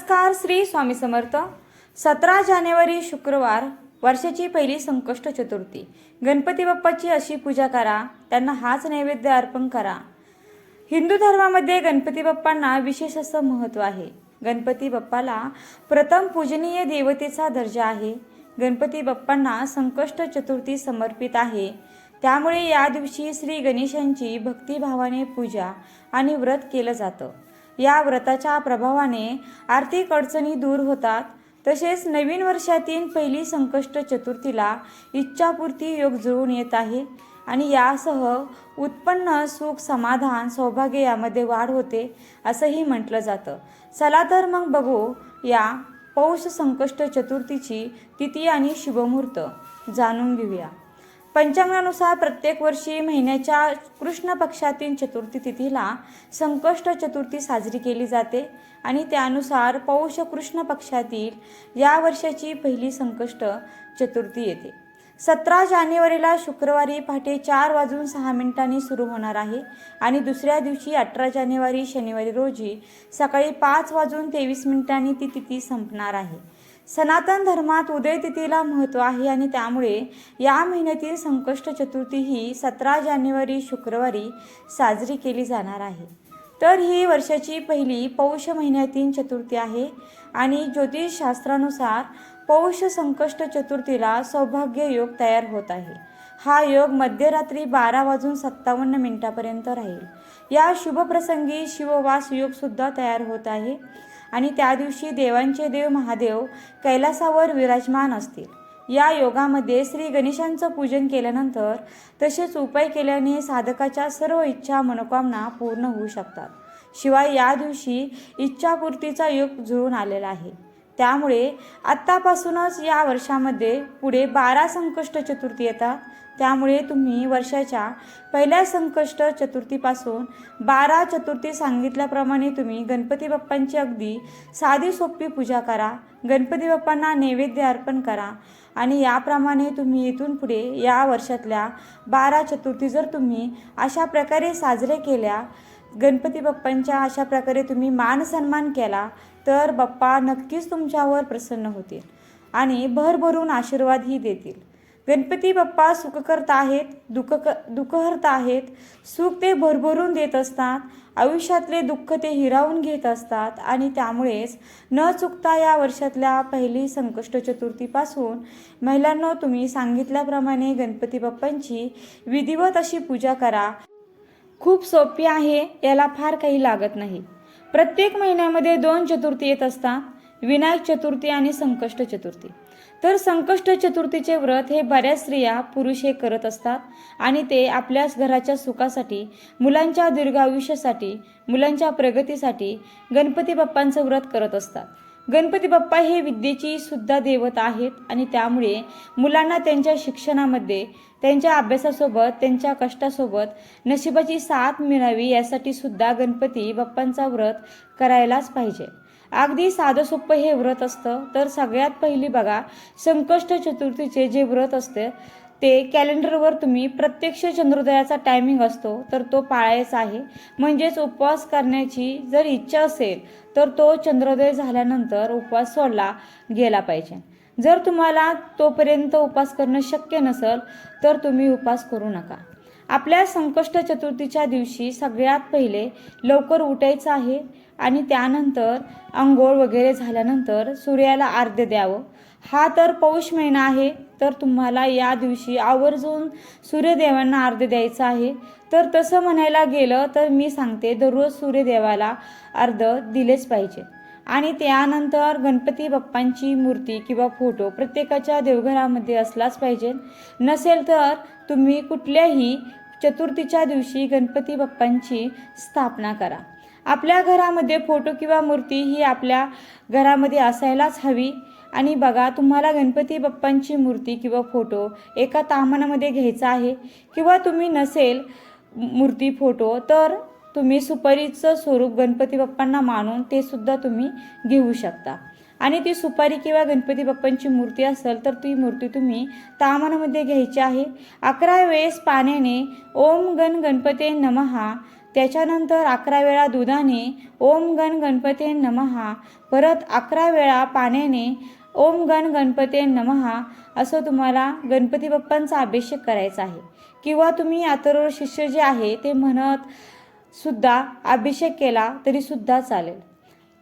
नमस्कार श्री स्वामी समर्थ. सतरा जानेवारी शुक्रवार वर्षाची पहिली संकष्ट चतुर्थी. गणपती बाप्पाची अशी पूजा करा त्यांना हाच नैवेद्य अर्पण करा. हिंदू धर्मामध्ये गणपती बाप्पांना विशेष असं महत्त्व आहे. गणपती बाप्पाला प्रथम पूजनीय देवतेचा दर्जा आहे. गणपती बाप्पांना संकष्ट चतुर्थी समर्पित आहे. त्यामुळे या दिवशी श्री गणेशांची भक्तिभावाने पूजा आणि व्रत केलं जातं. या व्रताच्या प्रभावाने आर्थिक अडचणी दूर होतात. तसेच नवीन वर्षातील पहिली संकष्ट चतुर्थीला इच्छापूर्ती योग जुळून येत आहे आणि यासह उत्पन्न सुख समाधान सौभाग्य यामध्ये वाढ होते असंही म्हटलं जातं. चला तर मग बघू या पौष संकष्ट चतुर्थीची तिथी आणि शुभमुहूर्त. जाणून घेऊया. पंचांगानुसार प्रत्येक वर्षी महिन्याच्या कृष्ण पक्षातील चतुर्थी तिथीला संकष्ट चतुर्थी साजरी केली जाते आणि त्यानुसार पौष कृष्ण पक्षातील या वर्षाची पहिली संकष्ट चतुर्थी येते. सतरा जानेवारीला शुक्रवारी पहाटे चार वाजून सहा मिनिटांनी सुरू होणार आहे आणि दुसऱ्या दिवशी अठरा जानेवारी शनिवारी रोजी सकाळी पाच वाजून तेवीस मिनिटांनी ती तिथी संपणार आहे. सनातन धर्मात उदय तिथीला महत्त्व आहे आणि त्यामुळे या महिन्यातील संकष्ट चतुर्थी ही सतरा जानेवारी शुक्रवारी साजरी केली जाणार आहे. तर ही वर्षाची पहिली पौष महिन्यातील चतुर्थी आहे आणि ज्योतिषशास्त्रानुसार पौष संकष्ट चतुर्थीला सौभाग्य योग तयार होत आहे. हा योग मध्यरात्री बारा वाजून सत्तावन्न मिनिटापर्यंत राहील. या शुभप्रसंगी शिववास योगसुद्धा तयार होत आहे. आणि त्या दिवशी देवांचे देव महादेव कैलासावर विराजमान असतील. या योगामध्ये श्री गणेशांचं पूजन केल्यानंतर तसेच उपाय केल्याने साधकाच्या सर्व इच्छा मनोकामना पूर्ण होऊ शकतात. शिवाय या दिवशी इच्छापूर्तीचा योग जुळून आलेला आहे. त्यामुळे आत्तापासूनच या वर्षामध्ये पुढे बारा संकष्ट चतुर्थी येतात. त्यामुळे तुम्ही वर्षाच्या पहिल्या संकष्ट चतुर्थीपासून बारा चतुर्थी सांगितल्याप्रमाणे तुम्ही गणपती बाप्पांची अगदी साधी सोपी पूजा करा. गणपती बाप्पांना नैवेद्य अर्पण करा. आणि याप्रमाणे तुम्ही इथून पुढे या वर्षातल्या बारा चतुर्थी जर तुम्ही अशा प्रकारे साजरे केल्या गणपती बाप्पांच्या अशा प्रकारे तुम्ही मान सन्मान केला तर बाप्पा नक्कीच तुमच्यावर प्रसन्न होतील आणि भरभरून आशीर्वादही देतील. गणपती बाप्पा सुखकर्ता आहेत दुःख क दुःखहर्ता आहेत सुख ते भरभरून देत असतात आयुष्यातले दुःख ते हिरावून घेत असतात आणि त्यामुळेच न चुकता या वर्षातल्या पहिली संकष्ट चतुर्थीपासून महिलांना तुम्ही सांगितल्याप्रमाणे गणपती बाप्पांची विधिवत अशी पूजा करा. खूप सोपी आहे याला फार काही लागत नाही. प्रत्येक महिन्यामध्ये दोन चतुर्थी येत असतात विनायक चतुर्थी आणि संकष्ट चतुर्थी. तर संकष्ट चतुर्थीचे व्रत हे बऱ्याच स्त्रिया पुरुष हे करत असतात आणि ते आपल्याच घराच्या सुखासाठी मुलांच्या दीर्घ आयुष्यासाठी मुलांच्या प्रगतीसाठी गणपती बाप्पांचं व्रत करत असतात. गणपती बाप्पा हे विद्येची सुद्धा देवता आहेत आणि त्यामुळे मुलांना त्यांच्या शिक्षणामध्ये त्यांच्या अभ्यासासोबत त्यांच्या कष्टासोबत नशिबाची साथ मिळावी यासाठी सुद्धा गणपती बाप्पांचा व्रत करायलाच पाहिजे. अगदी साधं सोपं हे व्रत असतं. तर सगळ्यात पहिली बघा संकष्ट चतुर्थीचे जे व्रत असते ते कॅलेंडरवर तुम्ही प्रत्यक्ष चंद्रोदयाचा टायमिंग असतो तर तो पाळायचा आहे. म्हणजेच उपवास करण्याची जर इच्छा असेल तर तो चंद्रोदय झाल्यानंतर उपवास सोडला गेला पाहिजे. जर तुम्हाला तोपर्यंत उपवास करणं शक्य नसेल तर तुम्ही उपवास करू नका. आपल्या संकष्ट चतुर्थीच्या दिवशी सगळ्यात पहिले लवकर उठायचं आहे आणि त्यानंतर आंघोळ वगैरे झाल्यानंतर सूर्याला अर्ध्य द्यावं. हा तर पौष महिना आहे तर तुम्हाला या दिवशी आवर्जून सूर्यदेवांना अर्ध्य द्यायचं आहे. तर तसं म्हणायला गेलं तर मी सांगते दररोज सूर्यदेवाला अर्ध दिलेच पाहिजे. आणि त्यानंतर गणपती बाप्पांची मूर्ती किंवा फोटो प्रत्येकाच्या देवघरामध्ये असलाच पाहिजे. नसेल तर तुम्ही कुठल्याही चतुर्थीच्या दिवशी गणपती बाप्पांची स्थापना करा. आपल्या घरामध्ये फोटो किंवा मूर्ती ही आपल्या घरामध्ये असायलाच हवी. आणि बघा तुम्हाला गणपती बाप्पांची मूर्ती किंवा फोटो एका तामानामध्ये घ्यायचा आहे. किंवा तुम्ही नसेल मूर्ती फोटो तर तुम्ही सुपारीचं स्वरूप गणपती बाप्पांना मानून ते सुद्धा तुम्ही घेऊ शकता. आणि ती सुपारी किंवा गणपती बाप्पांची मूर्ती असेल तर ती मूर्ती तुम्ही तामानामध्ये घ्यायची आहे. अकरा वेळेस पाण्याने ओम गण गणपते नमहा. त्याच्यानंतर अकरा वेळा दुधाने ओम गण गणपते नमहा. परत अकरा वेळा पाण्याने ओम गण गणपते नमहा असं तुम्हाला गणपती बाप्पांचा अभिषेक करायचा आहे. किंवा तुम्ही अथर्व शिष्य जे आहे ते म्हणत सुद्धा अभिषेक केला तरी सुद्धा चालेल.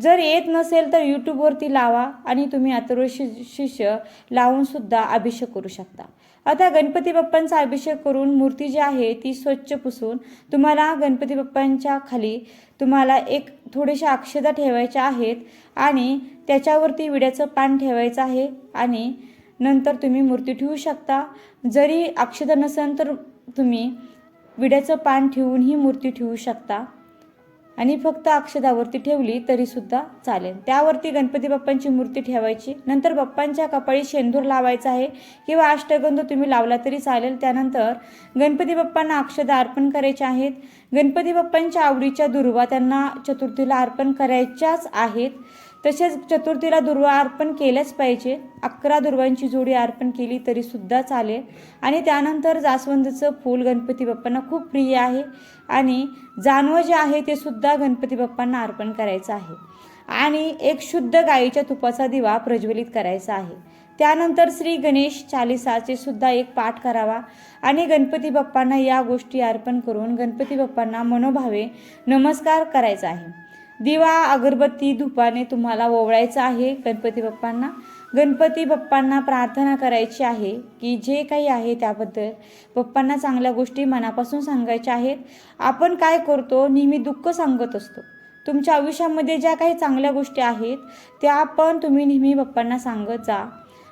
जर येत नसेल तर यूट्यूबवरती लावा आणि तुम्ही अथर्व शिष्य लावूनसुद्धा अभिषेक करू शकता. आता गणपती बाप्पांचा अभिषेक करून मूर्ती जी आहे ती स्वच्छ पुसून तुम्हाला गणपती बाप्पांच्या खाली तुम्हाला एक थोड्याशा अक्षदा ठेवायच्या आहेत आणि त्याच्यावरती विड्याचं पान ठेवायचं आहे आणि नंतर तुम्ही मूर्ती ठेवू शकता. जरी अक्षदा नसेल तर तुम्ही विड्याचं पान ठेवून ही मूर्ती ठेवू शकता. आणि फक्त अक्षदावरती ठेवली तरीसुद्धा चालेल. त्यावरती गणपती बाप्पांची मूर्ती ठेवायची. नंतर बाप्पांच्या कपाळी शेंदूर लावायचा आहे किंवा अष्टगंध तुम्ही लावला तरी चालेल. त्यानंतर गणपती बाप्पांना अक्षदा अर्पण करायच्या आहेत. गणपती बाप्पांच्या आवडीच्या दुर्वा त्यांना चतुर्थीला अर्पण करायच्याच आहेत. तसेच चतुर्थीला दुर्वा अर्पण केल्याच पाहिजे. अकरा दुर्वांची जोडी अर्पण केली तरी सुद्धा चालेल. आणि त्यानंतर जास्वंदचं फूल गणपती बाप्पांना खूप प्रिय आहे. आणि जानवं जे आहे ते सुद्धा गणपती बाप्पांना अर्पण करायचं आहे. आणि एक शुद्ध गाईच्या तुपाचा दिवा प्रज्वलित करायचा आहे. त्यानंतर श्री गणेश चालिसाचे सुद्धा एक पाठ करावा. आणि गणपती बाप्पांना या गोष्टी अर्पण करून गणपती बाप्पांना मनोभावे नमस्कार करायचा आहे. दिवा अगरबत्ती धुपाने तुम्हाला ओवळायचं आहे. गणपती बाप्पांना गणपती बाप्पांना प्रार्थना करायची आहे की जे काही आहे त्याबद्दल बाप्पांना चांगल्या गोष्टी मनापासून सांगायच्या आहेत. आपण काय करतो? नेहमी दुःख सांगत असतो. तुमच्या आयुष्यामध्ये ज्या काही चांगल्या गोष्टी आहेत त्या पण तुम्ही नेहमी बाप्पांना सांगत जा.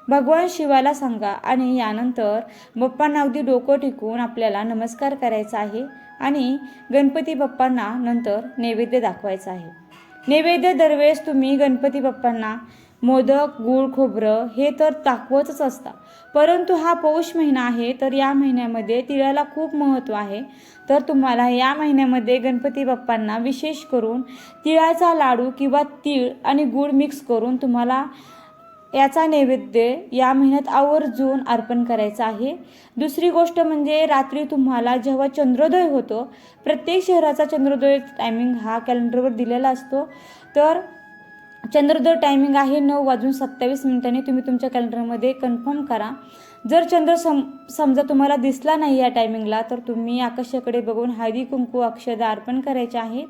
भगवान शिवाला सांगा आणि यानंतर बाप्पांना अगदी डोकं टिकून आपल्याला नमस्कार करायचा आहे. आणि गणपती बाप्पांना नंतर नैवेद्य दाखवायचा आहे. नैवेद्य दरवेळेस तुम्ही गणपती बाप्पांना मोदक गूळ खोबरं हे तर दाखवतच असता. परंतु हा पौष महिना आहे तर या महिन्यामध्ये तिळाला खूप महत्त्व आहे. तर तुम्हाला या महिन्यामध्ये गणपती बाप्पांना विशेष करून तिळाचा लाडू किंवा तीळ आणि गूळ मिक्स करून तुम्हाला याचा नैवेद्य या महिन्यात आवर्जून अर्पण करायचा आहे. दुसरी गोष्ट म्हणजे रात्री तुम्हाला जेव्हा चंद्रोदय होतो प्रत्येक शहराचा चंद्रोदय टायमिंग हा कॅलेंडरवर दिलेला असतो. तर चंद्रोदय टायमिंग आहे नऊ वाजून सत्तावीस मिनिटांनी. तुम्ही तुमच्या कॅलेंडरमध्ये कन्फर्म करा. जर चंद्र सम समजा तुम्हाला दिसला नाही या टायमिंगला तर तुम्ही आकाशाकडे बघून हळदी कुंकू अक्षदा अर्पण करायचे आहेत.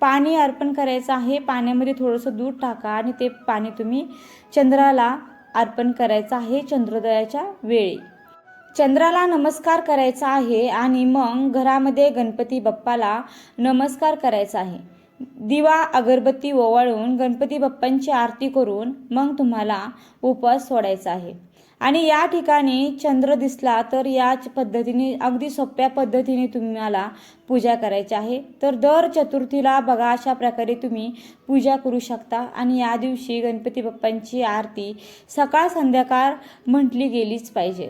पाणी अर्पण करायचं आहे. पाण्यामध्ये थोडंसं दूध टाका आणि ते पाणी तुम्ही चंद्राला अर्पण करायचं आहे चंद्रोदयाच्या वेळी. चंद्राला नमस्कार करायचा आहे आणि मग घरामध्ये गणपती बाप्पाला नमस्कार करायचा आहे. दिवा अगरबत्ती ओवाळून गणपती बाप्पांची आरती करून मग तुम्हाला उपवास सोडायचा आहे. आणि या ठिकाणी चंद्र दिसला तर याच पद्धतीने अगदी सोप्या पद्धतीने तुम्हाला पूजा करायची आहे. तर दर चतुर्थीला बघा अशा प्रकारे तुम्ही पूजा करू शकता. आणि या दिवशी गणपती बाप्पांची आरती सकाळ संध्याकाळ म्हटली गेलीच पाहिजे.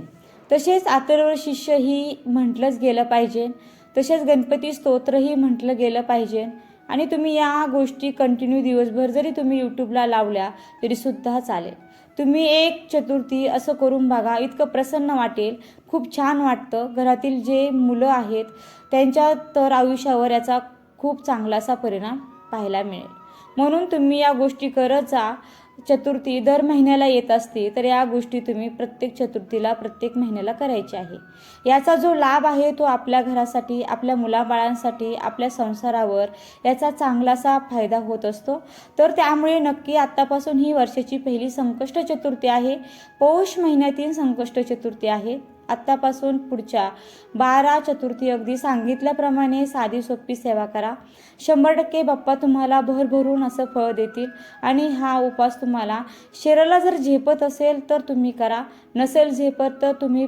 तसेच अथर्व शिष्य ही म्हटलंच गेलं पाहिजे. तसेच गणपती स्तोत्रही म्हटलं गेलं पाहिजे. आणि तुम्ही या गोष्टी कंटिन्यू दिवसभर जरी तुम्ही यूट्यूबला लावल्या तरीसुद्धा चालेल. तुम्ही एक चतुर्थी असं करून बघा. इतकं प्रसन्न वाटेल. खूप छान वाटतं. घरातील जे मुलं आहेत त्यांच्या तर आयुष्यावर याचा खूप चांगलासा परिणाम पाहायला मिळेल. म्हणून तुम्ही या गोष्टी करत जा. चतुर्थी दर महिन्याला येत असते तर या गोष्टी तुम्ही प्रत्येक चतुर्थीला प्रत्येक महिन्याला करायची आहे. याचा जो लाभ आहे तो आपल्या घरासाठी आपल्या मुलाबाळांसाठी आपल्या संसारावर याचा चांगलासा फायदा होत असतो. तर त्यामुळे नक्की आत्तापासून ही वर्षाची पहिली संकष्ट चतुर्थी आहे. पौष महिन्यातील संकष्ट चतुर्थी आहे. आत्तापासून पुढच्या बारा चतुर्थी अगदी सांगितल्याप्रमाणे साधी सोपी सेवा करा. शंभर टक्के बाप्पा तुम्हाला भरभरून असं फळ देतील आणि हा उपास तुम्हाला शरीराला जर झेपत असेल तर तुम्ही करा. नसेल झेपत तर तुम्ही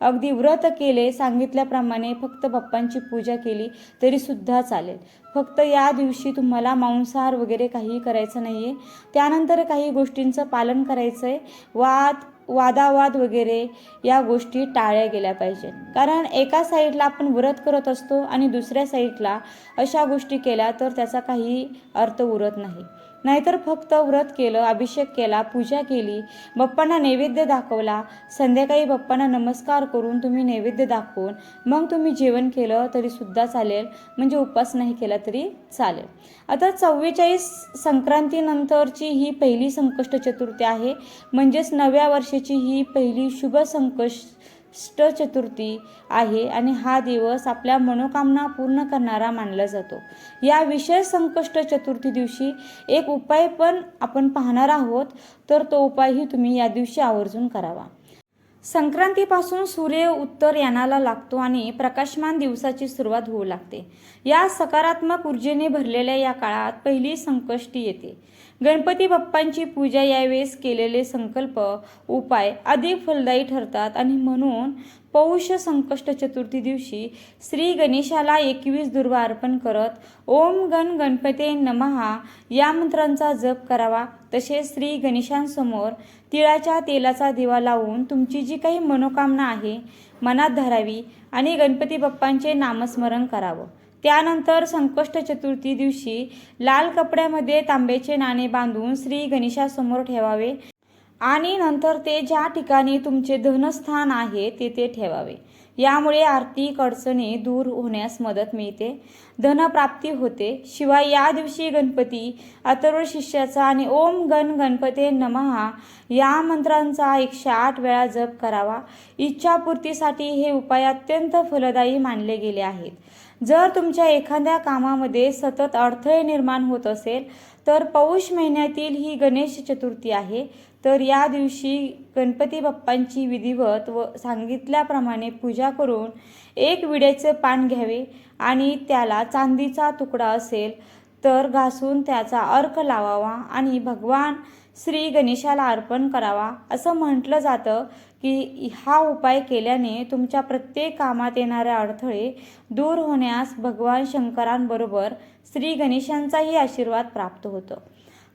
अगदी व्रत केले सांगितल्याप्रमाणे फक्त बाप्पांची पूजा केली तरीसुद्धा चालेल. फक्त या दिवशी तुम्हाला मांसाहार वगैरे काही करायचं नाही आहे त्यानंतर काही गोष्टींचं पालन करायचं आहे वाद वादावाद वगैरे या गोष्टी टाळल्या गेल्या पाहिजेत. कारण एका साईडला आपण व्रत करत असतो आणि दुसऱ्या साईडला अशा गोष्टी केल्या तर त्याचा काही अर्थ उरत नाही. नाहीतर फक्त व्रत केलं अभिषेक केला पूजा केली बाप्पांना नैवेद्य दाखवला. संध्याकाळी बाप्पांना नमस्कार करून तुम्ही नैवेद्य दाखवून मग तुम्ही जेवण केलं तरीसुद्धा चालेल. म्हणजे उपवास नाही केला तरी चालेल. आता चव्वेचाळीस संक्रांतीनंतरची ही पहिली संकष्ट चतुर्थी आहे. म्हणजेच नव्या वर्षाची ही पहिली शुभ संकष्ट चतुर्थी आहे आणि हा दिवस आपल्या मनोकामना पूर्ण करणारा मानला जातो. या विशेष संकष्ट चतुर्थी दिवशी एक उपाय पण आपण पाहणार आहोत तर तो उपायही तुम्ही या दिवशी आवर्जून करावा. संक्रांतीपासून सूर्य उत्तर यानाला लागतो आणि प्रकाशमान दिवसाची सुरुवात होऊ लागते. या सकारात्मक ऊर्जेने भरलेल्या या काळात पहिली संकष्टी येते. गणपती बाप्पांची पूजा यावेळेस केलेले संकल्प उपाय अधिक फलदायी ठरतात. आणि म्हणून पौष संकष्ट चतुर्थी दिवशी श्री गणेशाला एकवीस दुर्वा अर्पण करत ओम गण गणपते नमहा या मंत्रांचा जप करावा. तसेच श्री गणेशांसमोर तिळाच्या तेलाचा दिवा लावून तुमची जी काही मनोकामना आहे मनात धरावी आणि गणपती बाप्पांचे नामस्मरण करावं. त्यानंतर संकष्ट चतुर्थी दिवशी लाल कपड्यामध्ये तांब्याचे नाणे बांधून श्री गणेशासमोर ठेवावे. आणि नंतर ते ज्या ठिकाणी तुमचे धनस्थान आहे तेथे ठेवावे. यामुळे आर्थिक अडचणी दूर होण्यास मदत मिळते. धनप्राप्ती होते. शिवाय या दिवशी गणपती अथर्व शिष्याचा आणि ओम गण गणपते नमहा या मंत्रांचा एकशे आठ वेळा जप करावा. इच्छापूर्तीसाठी हे उपाय अत्यंत फलदायी मानले गेले आहेत. जर तुमच्या एखाद्या कामामध्ये सतत अडथळे निर्माण होत असेल तर पौष महिन्यातील ही गणेश चतुर्थी आहे. तर या दिवशी गणपती बाप्पांची विधिवत व सांगितल्याप्रमाणे पूजा करून एक विड्याचे पान घ्यावे आणि त्याला चांदीचा तुकडा असेल तर घासून त्याचा अर्क लावावा आणि भगवान श्री गणेशाला अर्पण करावा असं म्हटलं जातं. की हा उपाय केल्याने तुमच्या प्रत्येक कामात येणारे अडथळे दूर होण्यास भगवान शंकरांबरोबर श्री गणेशांचाही आशीर्वाद प्राप्त होतो.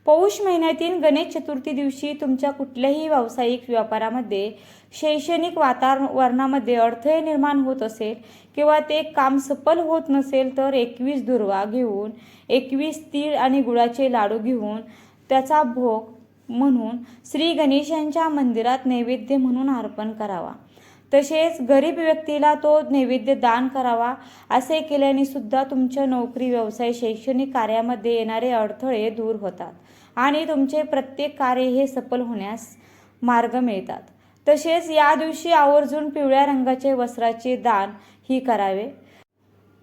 पौष महिन्यातील गणेश चतुर्थी दिवशी तुमच्या कुठल्याही व्यावसायिक व्यापारामध्ये शैक्षणिक वातावरणामध्ये अडथळे निर्माण होत असेल किंवा ते काम सफल होत नसेल तर एकवीस दुर्वा घेऊन एकवीस तीळ आणि गुळाचे लाडू घेऊन त्याचा भोग म्हणून श्री गणेशांच्या मंदिरात नैवेद्य म्हणून अर्पण करावा. तसेच गरीब व्यक्तीला तो नैवेद्य दान करावा असे केल्याने सुद्धा तुमच्या नोकरी व्यवसाय शैक्षणिक कार्यामध्ये येणारे अडथळे दूर होतात आणि तुमचे प्रत्येक कार्य हे सफल होण्यास मार्ग मिळतात. तसेच या दिवशी आवर्जून पिवळ्या रंगाचे वस्त्राचे दान ही करावे.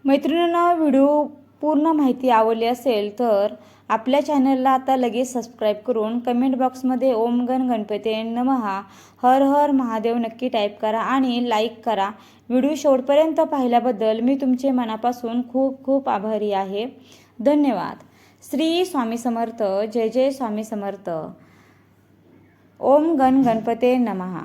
मैत्रिणींना व्हिडिओ पूर्ण माहिती आवडली असेल तर आपल्या चॅनलला आता लगेच सबस्क्राईब करून कमेंट बॉक्समध्ये ओम गण गणपती नमहा हर हर महादेव नक्की टाईप करा आणि लाईक करा. व्हिडिओ शेवटपर्यंत पाहिल्याबद्दल मी तुमचे मनापासून खूप खूप आभारी आहे. धन्यवाद. श्री स्वामी समर्थ जय जय स्वामी समर्थ. ओम गण गणपते नमहा